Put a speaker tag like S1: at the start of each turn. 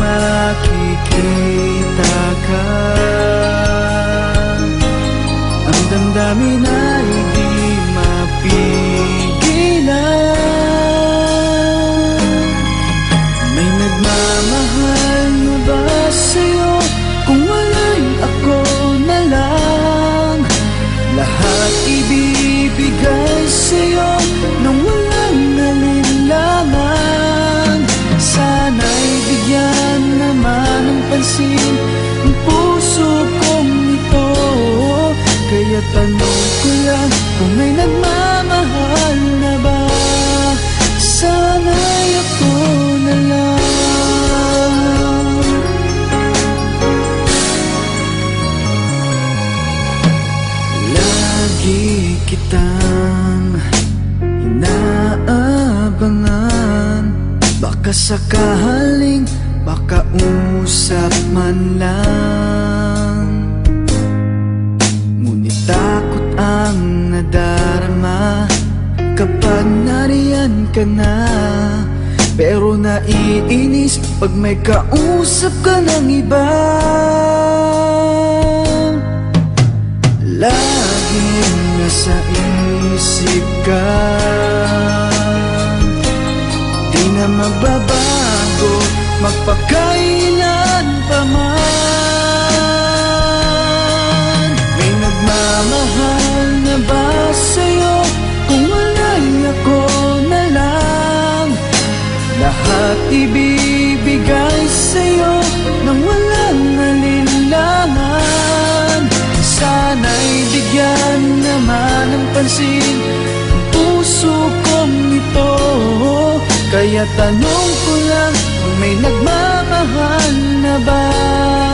S1: makikita ka. Ang damdamin ay naman ng pansin Ang puso kong ito. Kaya tanong ko lang Kung may nagmamahal na ba? Sana'y ako na lang. Lagi kitang inaabangan. Baka sakaling makausap man lang. Ngunit takot ang nadarama. Kapag nariyan ka na Pero naiinis pag may kausap ka ng iba. Laging nasa isip ka. Di na magbabago Magpakailan pa man. May nagmamahal na ba sa'yo? Kung wala'y ako na lang Lahat ibibigay sa'yo Nang walang nalinlangan Sana'y bigyan naman ng pansin puso kong ito. Kaya tanong ko lang may nagmamahal na ba?